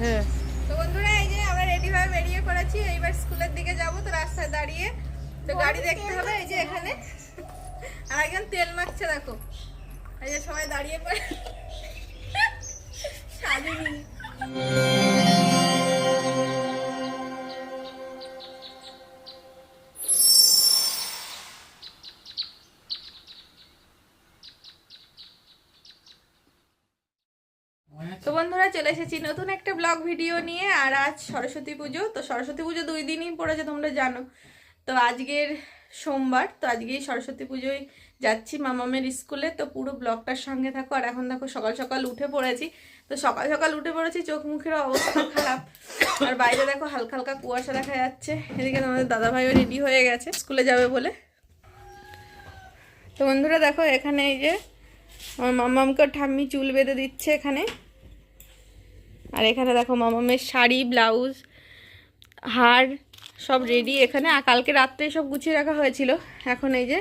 হ্যাঁ। তো বন্ধুরা এই যে আমরা রেডি হয়ে বেরিয়ে পড়েছি এইবার স্কুলের দিকে যাব তো রাস্তায় দাঁড়িয়ে। তো গাড়ি দেখতে হবে এই যে এখানে। আর একজন তেল মাখছে দেখো। এই যে সবাই দাঁড়িয়ে পড়ে। সাজিনি চলে এসেছি নতুন একটা ব্লগ ভিডিও নিয়ে, আর আজ সরস্বতী পুজো। তো সরস্বতী পুজো দুই দিনই পড়েছে, তোমরা জানো। তো আজকের সোমবার, তো আজকেই সরস্বতী পুজোয় যাচ্ছি মামামের স্কুলে। তো পুরো ব্লগটার সঙ্গে থাকো। আর এখন দেখো সকাল সকাল উঠে পড়েছি। তো সকাল সকাল উঠে পড়েছি, চোখ মুখের অবস্থা খারাপ। আর বাইরে দেখো হালকা হালকা কুয়াশা দেখা যাচ্ছে। এদিকে তোমাদের দাদাভাইও রেডি হয়ে গেছে, স্কুলে যাবে বলে। তো বন্ধুরা দেখো, এখানে এই যে আমার মামামকে ঠাম্মি চুল বেঁধে দিচ্ছে এখানে। আর এখানে দেখো মামামের শাড়ি, ব্লাউজ, হার সব রেডি এখানে। আর কালকে রাত্রে সব গুছিয়ে রাখা হয়েছিল। এখন এই যে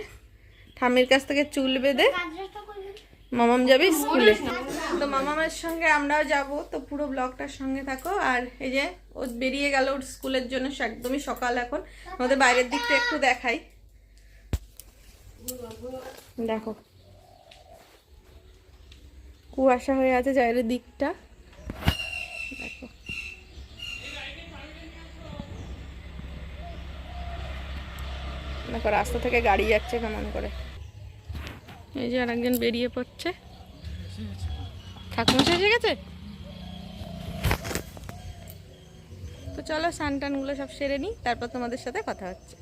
ঠাম্মির কাছ থেকে চুল বেঁধে মামাম যাবে স্কুলে। তো মামামের সঙ্গে আমরাও যাব। তো পুরো ব্লগটার সঙ্গে থাকো। আর এই যে ও বেরিয়ে গেল ওর স্কুলের জন্য একদমই সকাল এখন। আমাদের বাইরের দিকটা একটু দেখাই। দেখো। কুয়াশা হয়ে আছে চারিদিক দিকটা দেখো দেখো রাস্তা থেকে গাড়ি যাচ্ছে কেমন করে। এই যে আরেকজন বেরিয়ে পড়ছে। ঠাকুমা এসে গেছে? তো চলো স্নান টানগুলো সব সেরে নিই তারপর তোমাদের সাথে কথা হচ্ছে।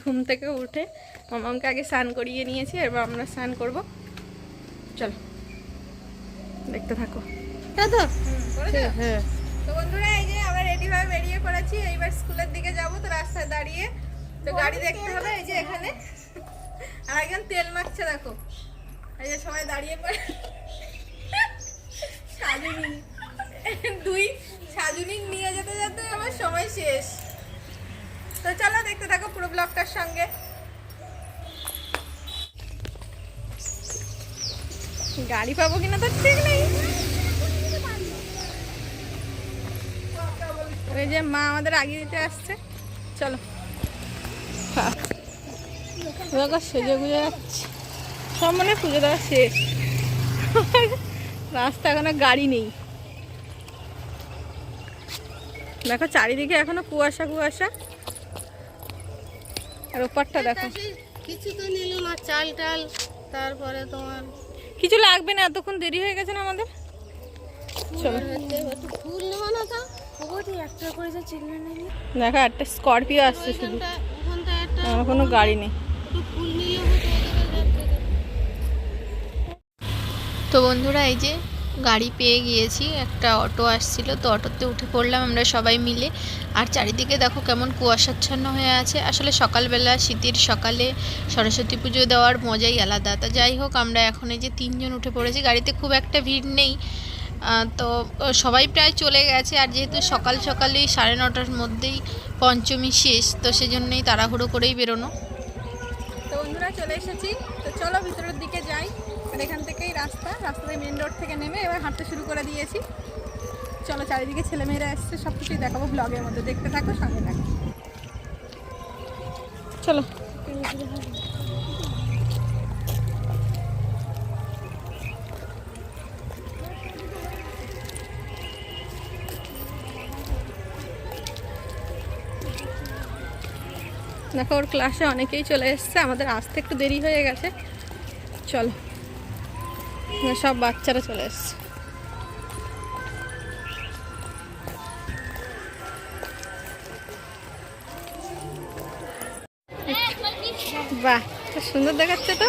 ঘুম থেকে উঠে মামামকে আগে স্নান করিয়ে নিয়েছি এবার আমরা স্নান করব। চলো দেখতে থাকো। হ্যাঁ। তো বন্ধুরা এই যে রেডি হয়ে বেরিয়ে পড়েছি এইবার স্কুলের দিকে যাব তো রাস্তায় দাঁড়িয়ে। তো গাড়ি দেখতে হবে এই যে এখানে। আর একজন তেল মাখছে দেখো। এই যে সবাই দাঁড়িয়ে পড়ে। সাজুনি। দুই সাজুনি নিয়ে যেতে যেতে আমার সময় শেষ। তো চলো দেখতে থাকো পুরো ব্লগটার সঙ্গে। গাড়ি পাবো কিনা তো ঠিক নেই। ওই যে মা আমাদের আগে দিতে আসছে। চলো। সেজে গুজে যাচ্ছে। সব মানে পুজো দেওয়া শেষ। রাস্তা এখনও গাড়ি নেই। দেখো চারিদিকে এখনও কুয়াশা কুয়াশা। আর ওপারটা দেখো। কিছু তো নিল না চাল টাল তারপরে তোমার কিছু লাগবে না এতক্ষণ দেরি হয়ে গেছে না আমাদের? চলো। ফুল নেব না তা? দেখো একটা স্করপিও আসছে শুধু। আমার কোনো গাড়ি নেই। তো বন্ধুরা এই যে গাড়ি পেয়ে গিয়েছি একটা অটো আসছিল তো অটোতে উঠে পড়লাম আমরা সবাই মিলে। আর চারিদিকে দেখো কেমন কুয়াশাচ্ছন্ন হয়ে আছে। আসলে সকালবেলা শীতের সকালে সরস্বতী পুজো দেওয়ার মজাই আলাদা। তা যাই হোক আমরা এখন এই যে তিনজন উঠে পড়েছি গাড়িতে খুব একটা ভিড় নেই। তো সবাই প্রায় চলে গেছে আর যেহেতু সকাল সকালেই সাড়ে নটার মধ্যেই পঞ্চমী শেষ তো সেজন্যই তাড়াহুড়ো করেই বেরোনো। তো বন্ধুরা চলে এসেছি। তো চলো ভিতরের দিকে যাই। আর এখান থেকেই রাস্তা রাস্তা থেকে মেন রোড থেকে নেমে এবার হাঁটতে শুরু করে দিয়েছি। চলো চারিদিকে ছেলেমেয়েরা এসছে সব কিছুই দেখাবো ব্লগের মধ্যে। দেখতে থাকো সঙ্গে থাকো। চলো। দেখো, ওর ক্লাসে অনেকেই চলে এসছে, আমাদের আসতে একটু দেরি হয়ে গেছে। চলো সব বাচ্চারা চলে এসছে। বাহ সুন্দর দেখাচ্ছে তো।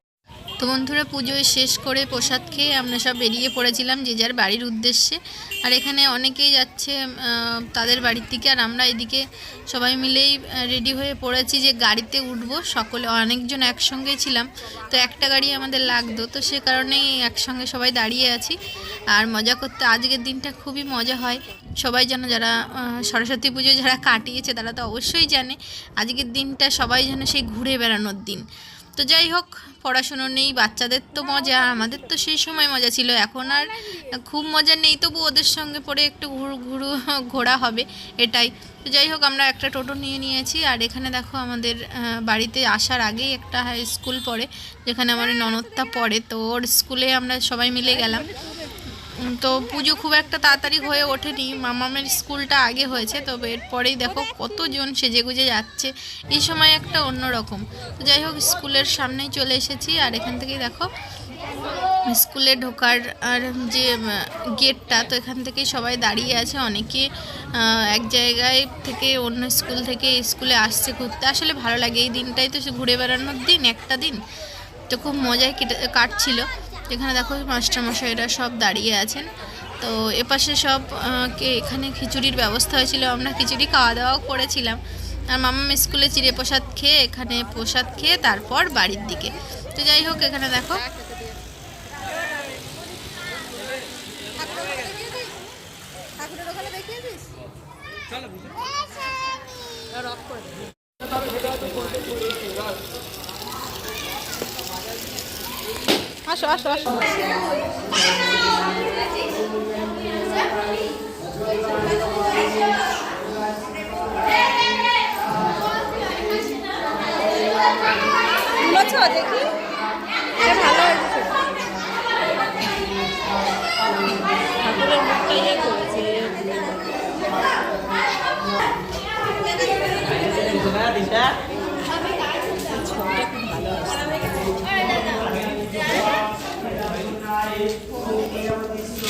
তো বন্ধুরা পুজোয় শেষ করে প্রসাদ খেয়ে আমরা সব বেরিয়ে পড়েছিলাম যে যার বাড়ির উদ্দেশ্যে। আর এখানে অনেকেই যাচ্ছে তাদের বাড়ির থেকে আর আমরা এদিকে সবাই মিলেই রেডি হয়ে পড়েছি যে গাড়িতে উঠবো। সকলে, অনেকজন একসঙ্গে ছিলাম। তো একটা গাড়ি আমাদের লাগতো। তো সে কারণেই একসঙ্গে সবাই দাঁড়িয়ে আছি। আর মজা করতে, আজকের দিনটা খুবই মজা হয়। সবাই যেন যারা সরস্বতী পুজো যারা কাটিয়েছে, তারা তো অবশ্যই জানে, আজকের দিনটা সবাই যেন সেই ঘুরে বেড়ানোর দিন। তো যাই হোক, পড়াশুনো নেই, বাচ্চাদের তো মজা, আমাদের তো সেই সময় মজা ছিল। এখন আর খুব মজা নেই, তবু ওদের সঙ্গে পড়ে একটু ঘুরু ঘুরু ঘোরা হবে এটাই। তো যাই হোক, আমরা একটা টোটো নিয়ে নিয়েছি, আর এখানে দেখো আমাদের বাড়িতে আসার আগেই একটা হাই স্কুল পড়ে, যেখানে আমার ননদটা পড়ে। তো ওর স্কুলে আমরা সবাই মিলে গেলাম। তো পুজো খুব একটা তাড়াতাড়ি হয়ে ওঠেনি। মামামের স্কুলটা আগে হয়েছে তবে এরপরেই দেখো কতজন সেজে গুজে যাচ্ছে। এই সময় একটা অন্যরকম। তো যাই হোক, স্কুলের সামনেই চলে এসেছি, আর এখান থেকেই দেখো, স্কুলে ঢোকার আর যে গেটটা, তো এখান থেকে সবাই দাঁড়িয়ে আছে। অনেকে এক জায়গায় থেকে অন্য স্কুল থেকে স্কুলে আসছে ঘুরতে। আসলে ভালো লাগে, এই দিনটাই তো ঘুরে বেড়ানোর দিন, একটা দিন। তো খুব মজায় কেটে, কাটছিল। এখানে দেখো মাস্টারমশাইরা সব দাঁড়িয়ে আছেন। তো এপাশে সব কে এখানে খিচুড়ির ব্যবস্থা হয়েছিল, আমরা খিচুড়ি খাওয়া দাওয়াও করেছিলাম। আর মামাম স্কুলে চিড়ে প্রসাদ খেয়ে এখানে প্রসাদ খেয়ে তারপর বাড়ির দিকে। তো যাই হোক, এখানে দেখো। আসো আসো আসো। তুলেছ দেখি? ভালো হয়েছে। ঠাকুরের মুখটা ইয়ে করেছে ছটা খুব ভালো আসছে এই যে এটাকে খুঁজে পাচ্ছিলাম এখন ভালো এটা বেশ দেখা করে আসছে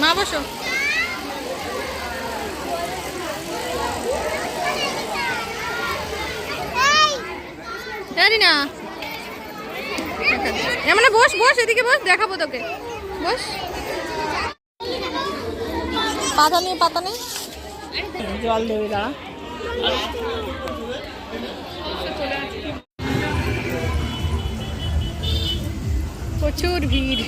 মা বসো। জানি না এমন বস বস এদিকে বস দেখাবো তোকে। বস। পাতা নেই পাতা নেই? জল দেবে প্রচুর ভিড়।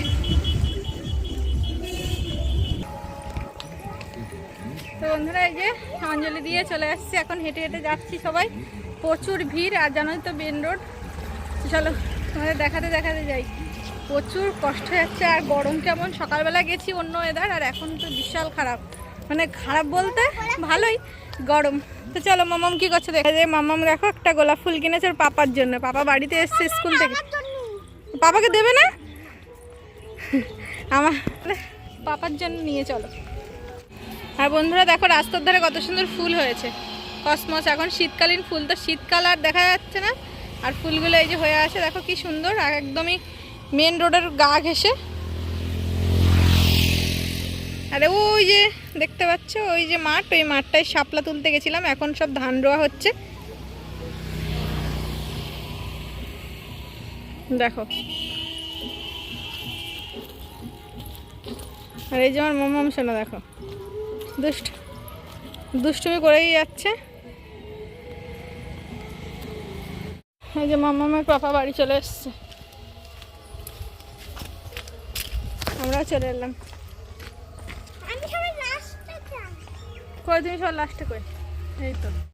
তো বন্ধুরা, এই যে অঞ্জলি দিয়ে চলে আসছি, এখন হেঁটে হেঁটে যাচ্ছি সবাই। প্রচুর ভিড়, আর জানোই তো মেন রোড। চলো, তোমাদের দেখাতে দেখাতে যাই। প্রচুর কষ্ট হচ্ছে, আর গরম কেমন। সকালবেলা গেছি অন্য ওয়েদার আর এখন তো বিশাল খারাপ। মানে খারাপ বলতে ভালোই গরম। তো চলো মামাম কি করছে দেখা? যায় মামাম দেখো একটা গোলাপ ফুল কিনেছে ওর পাপার জন্য। পাপা বাড়িতে এসছে স্কুল থেকে। পাপাকে দেবে না? আমার পাপার জন্য নিয়ে চলো। আর বন্ধুরা দেখো রাস্তার ধারে কত সুন্দর ফুল হয়েছে। কসমস এখন শীতকালীন ফুল। তো শীতকাল আর দেখা যাচ্ছে না। আর ফুলগুলো এই যে হয়ে আছে দেখো কি সুন্দর। একদমই মেন রোডের গা ঘেসে আরে ওই যে দেখতে পাচ্ছ, ওই যে মাঠ, ওই মাঠটায় শাপলা তুলতে গেছিলাম, এখন সব ধান রোয়া হচ্ছে। দেখো। আর এই যে আমার মোমোম শোনা দেখো। দুষ্ট দুষ্টুমি করেই যাচ্ছে। এই যে মামামের পাপা বাড়ি চলে এসছে। আমরাও চলে এলাম। তুমি সব লাস্টে কই? এই তো।